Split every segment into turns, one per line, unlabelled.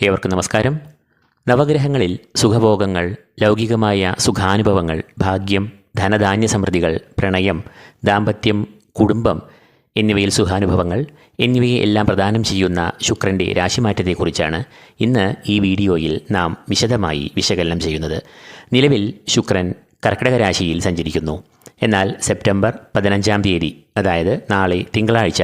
ഏവർക്കും നമസ്കാരം. നവഗ്രഹങ്ങളിൽ സുഖഭോഗങ്ങൾ ലൗകികമായ സുഖാനുഭവങ്ങൾ ഭാഗ്യം ധനധാന്യ സമൃദ്ധികൾ പ്രണയം ദാമ്പത്യം കുടുംബം എന്നിവയിൽ സുഖാനുഭവങ്ങൾ എന്നിവയെ എല്ലാം പ്രദാനം ചെയ്യുന്ന ശുക്രന്റെ രാശിമാറ്റത്തെക്കുറിച്ചാണ് ഇന്ന് ഈ വീഡിയോയിൽ നാം വിശദമായി വിശകലനം ചെയ്യുന്നത്. നിലവിൽ ശുക്രൻ കർക്കിടക രാശിയിൽ സഞ്ചരിക്കുന്നു. എന്നാൽ സെപ്റ്റംബർ പതിനഞ്ചാം തീയതി അതായത് നാളെ തിങ്കളാഴ്ച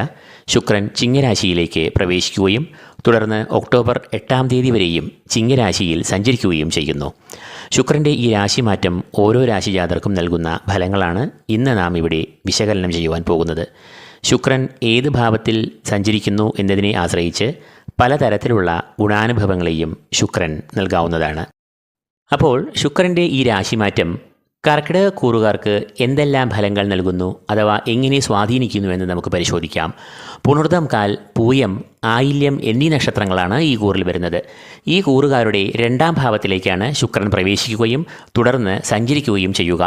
ശുക്രൻ ചിങ്ങരാശിയിലേക്ക് പ്രവേശിക്കുകയും തുടർന്ന് ഒക്ടോബർ എട്ടാം തീയതി വരെയും ചിങ്ങരാശിയിൽ സഞ്ചരിക്കുകയും ചെയ്യുന്നു. ശുക്രന്റെ ഈ രാശിമാറ്റം ഓരോ രാശിജാതർക്കും നൽകുന്ന ഫലങ്ങളാണ് ഇന്ന് നാം ഇവിടെ വിശകലനം ചെയ്യുവാൻ പോകുന്നത്. ശുക്രൻ ഏത് ഭാവത്തിൽ സഞ്ചരിക്കുന്നു എന്നതിനെ ആശ്രയിച്ച് പലതരത്തിലുള്ള ഗുണാനുഭവങ്ങളെയും ശുക്രൻ നൽകാവുന്നതാണ്. അപ്പോൾ ശുക്രന്റെ ഈ രാശിമാറ്റം കർക്കിടക കൂറുകാർക്ക് എന്തെല്ലാം ഫലങ്ങൾ നൽകുന്നു അഥവാ എങ്ങനെ സ്വാധീനിക്കുന്നു എന്ന് നമുക്ക് പരിശോധിക്കാം. പുണർദം കാൽ പൂയം ആയില്യം എന്നീ നക്ഷത്രങ്ങളാണ് ഈ കൂറിൽ വരുന്നത്. ഈ കൂറുകാരുടെ രണ്ടാം ഭാവത്തിലേക്കാണ് ശുക്രൻ പ്രവേശിക്കുകയും തുടർന്ന് സഞ്ചരിക്കുകയും ചെയ്യുക.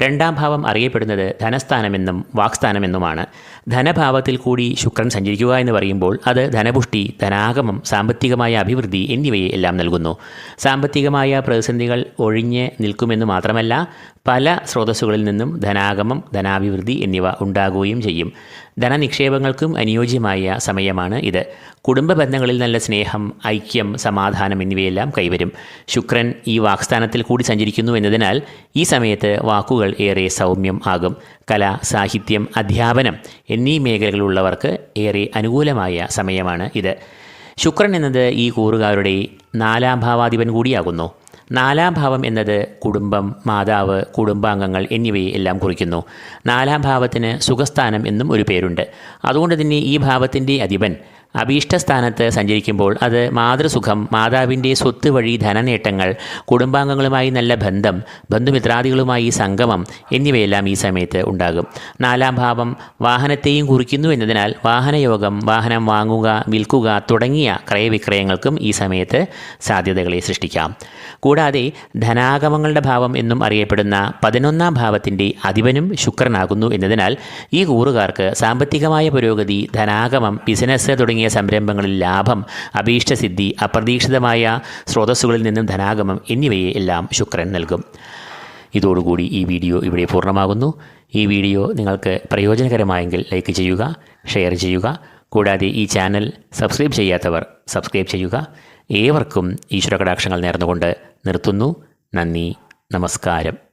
രണ്ടാം ഭാവം അറിയപ്പെടുന്നത് ധനസ്ഥാനമെന്നും വാക്സ്ഥാനമെന്നുമാണ്. ധനഭാവത്തിൽ കൂടി ശുക്രൻ സഞ്ചരിക്കുക എന്ന് പറയുമ്പോൾ അത് ധനപുഷ്ടി ധനാഗമം സാമ്പത്തികമായ അഭിവൃദ്ധി എന്നിവയെ എല്ലാം നൽകുന്നു. സാമ്പത്തികമായ പ്രതിസന്ധികൾ ഒഴിഞ്ഞ് നിൽക്കുമെന്ന് മാത്രമല്ല പല സ്രോതസ്സുകളിൽ നിന്നും ധനാഗമം ധനാഭിവൃദ്ധി എന്നിവ ഉണ്ടാകുകയും ചെയ്യും. ധനനിക്ഷേപങ്ങൾക്കും അനുയോജ്യമായ സമയമാണ് ഇത്. കുടുംബ ബന്ധങ്ങളിൽ നല്ല സ്നേഹം ഐക്യം സമാധാനം എന്നിവയെല്ലാം കൈവരും. ശുക്രൻ ഈ വാക്സ്ഥാനത്തിൽ കൂടി സഞ്ചരിക്കുന്നു എന്നതിനാൽ ഈ സമയത്ത് വാക്കുകൾ ഏറെ സൗമ്യം ആകും. കല സാഹിത്യം അധ്യാപനം എന്നീ മേഖലകളിലുള്ളവർക്ക് ഏറെ അനുകൂലമായ സമയമാണ് ഇത്. ശുക്രൻ എന്നത് ഈ കൂറുകാരുടെ നാലാം ഭാവാധിപൻ കൂടിയാകുന്നു. നാലാം ഭാവം എന്നത് കുടുംബം മാതാവ് കുടുംബാംഗങ്ങൾ എന്നിവയെ എല്ലാം കുറിക്കുന്നു. നാലാം ഭാവത്തിന് സുഖസ്ഥാനം എന്നും ഒരു പേരുണ്ട്. അതുകൊണ്ട് തന്നെ ഈ ഭാവത്തിന്റെ അധിപൻ അഭീഷ്ടസ്ഥാനത്ത് സഞ്ചരിക്കുമ്പോൾ അത് മാതൃസുഖം മാതാവിന്റെ സ്വത്ത് വഴി ധനനേട്ടങ്ങൾ കുടുംബാംഗങ്ങളുമായി നല്ല ബന്ധം ബന്ധുമിത്രാദികളുമായി സംഗമം എന്നിവയെല്ലാം ഈ സമയത്ത് ഉണ്ടാകും. നാലാം ഭാവം വാഹനത്തെയും കുറിക്കുന്നു എന്നതിനാൽ വാഹനയോഗം വാഹനം വാങ്ങുക വിൽക്കുക തുടങ്ങിയ ക്രയവിക്രയങ്ങൾക്കും ഈ സമയത്ത് സാധ്യതകളെ സൃഷ്ടിക്കാം. കൂടാതെ ധനാഗമങ്ങളുടെ ഭാവം എന്നും അറിയപ്പെടുന്ന പതിനൊന്നാം ഭാവത്തിന്റെ അധിപനും ശുക്രനാകുന്നു എന്നതിനാൽ ഈ കൂറുകാർക്ക് സാമ്പത്തികമായ പുരോഗതി ധനാഗമം ബിസിനസ് തുടങ്ങിയ സംരംഭങ്ങളിൽ ലാഭം അഭീഷ്ടസിദ്ധി അപ്രതീക്ഷിതമായ സ്രോതസ്സുകളിൽ നിന്നും ധനാഗമം എന്നിവയെ എല്ലാം ശുക്രൻ നൽകും. ഇതോടുകൂടി ഈ വീഡിയോ ഇവിടെ പൂർണമാകുന്നു. ഈ വീഡിയോ നിങ്ങൾക്ക് പ്രയോജനകരമായെങ്കിൽ ലൈക്ക് ചെയ്യുക ഷെയർ ചെയ്യുക. കൂടാതെ ഈ ചാനൽ സബ്സ്ക്രൈബ് ചെയ്യാത്തവർ സബ്സ്ക്രൈബ് ചെയ്യുക. ഏവർക്കും ഈശ്വര കടാക്ഷങ്ങൾ നേർന്നുകൊണ്ട് നിർത്തുന്നു. നന്ദി നമസ്കാരം.